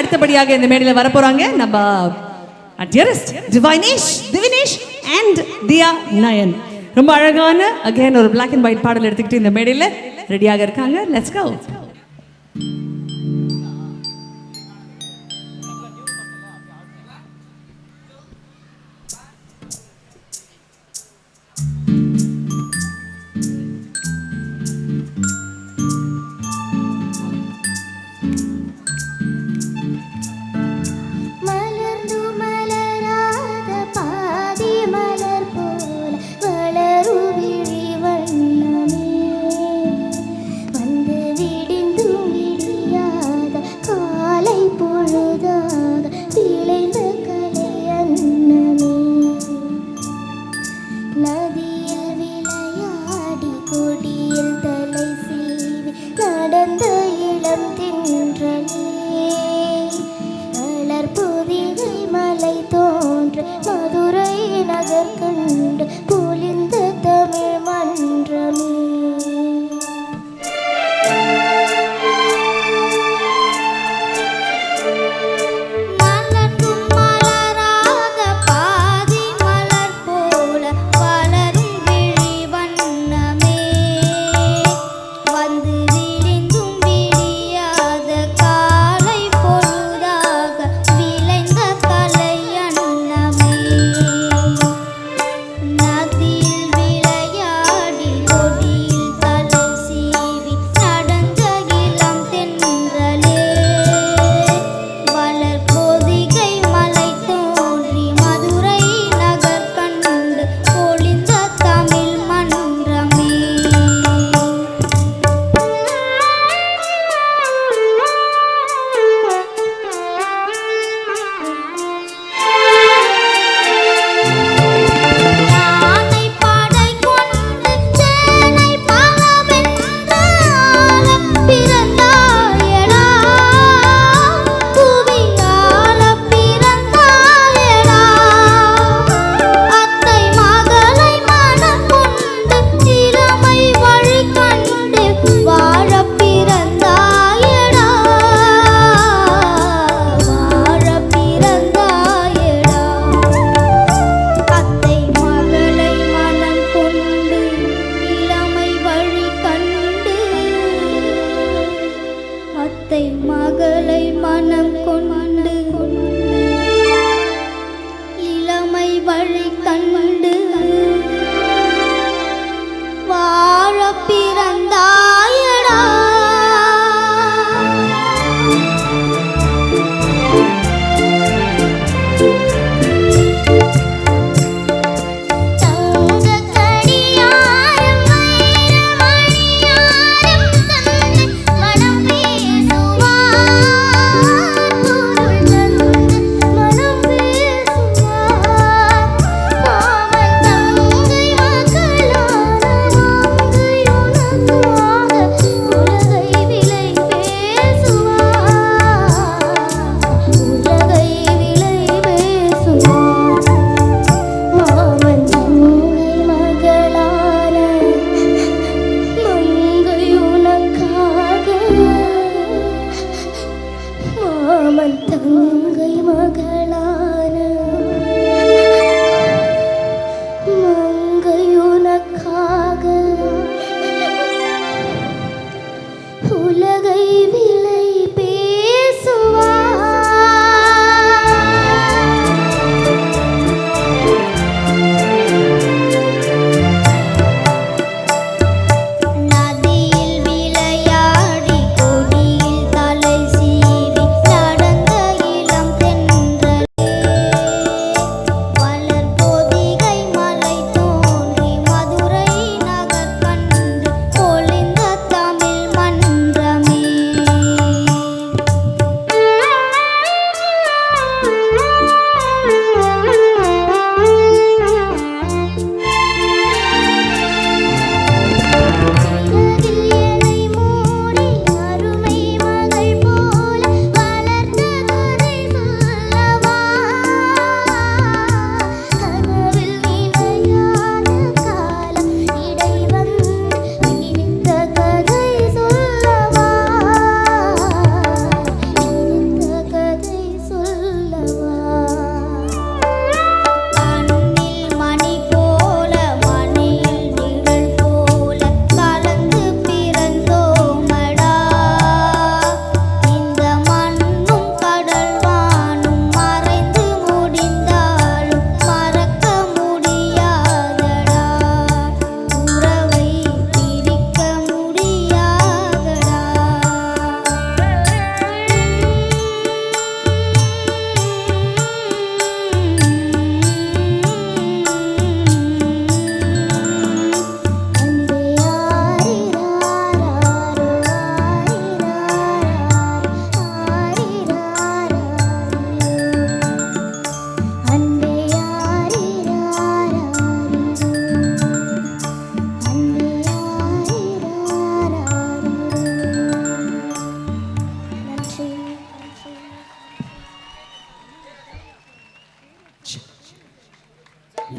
அடுத்தபடியாக இந்த மேடையில் வரப்போறாங்க. நம்ம டியரஸ்ட் டிவைனேஷ் திவினேஷ் அண்ட் தியா நயன் ரொம்ப அழகான அகைன் ஒரு பிளாக் அண்ட் ஒயிட் பாடல் எடுத்துக்கிட்டு இந்த மேடையில் ரெடியாக இருக்காங்க. லெட்ஸ் கோ நதியில் விளையாடி கொடியில் தலை சீவி நடந்த இளம் தின்றலே. மலர் மலை தோன்ற Madurai நகர்க்க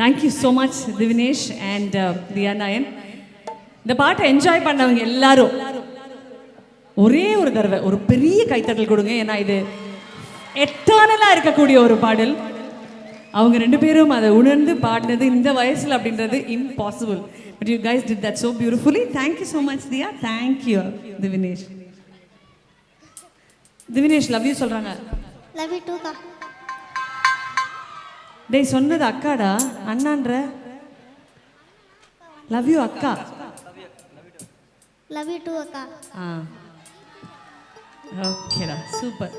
thank you so much Dhivinesh and Dhiya Nayan இந்த பாட்டை என்ஜாய் பண்ணவங்க எல்லாரும் ஒரே ஒரு தடவை ஒரு பெரிய கைத்தட்டல் கொடுங்க. ஏன்னா இது எட்டர்னலாக இருக்கக்கூடிய ஒரு பாடல். அவங்க ரெண்டு பேரும் அதை உணர்ந்து பாடினது இந்த வயசில் அப்படின்றது impossible but you guys did that so beautifully thank you so much Dhiya thank you Dhivinesh Dhivinesh love you சொல்கிறாங்க லவ் யூ டூக்கா டேய் சொன்னது அக்காடா அண்ணான்ற. லவ் யூ அக்கா. லவ் யூ டூ அக்கா. ஆ. ஓகேடா சூப்பர்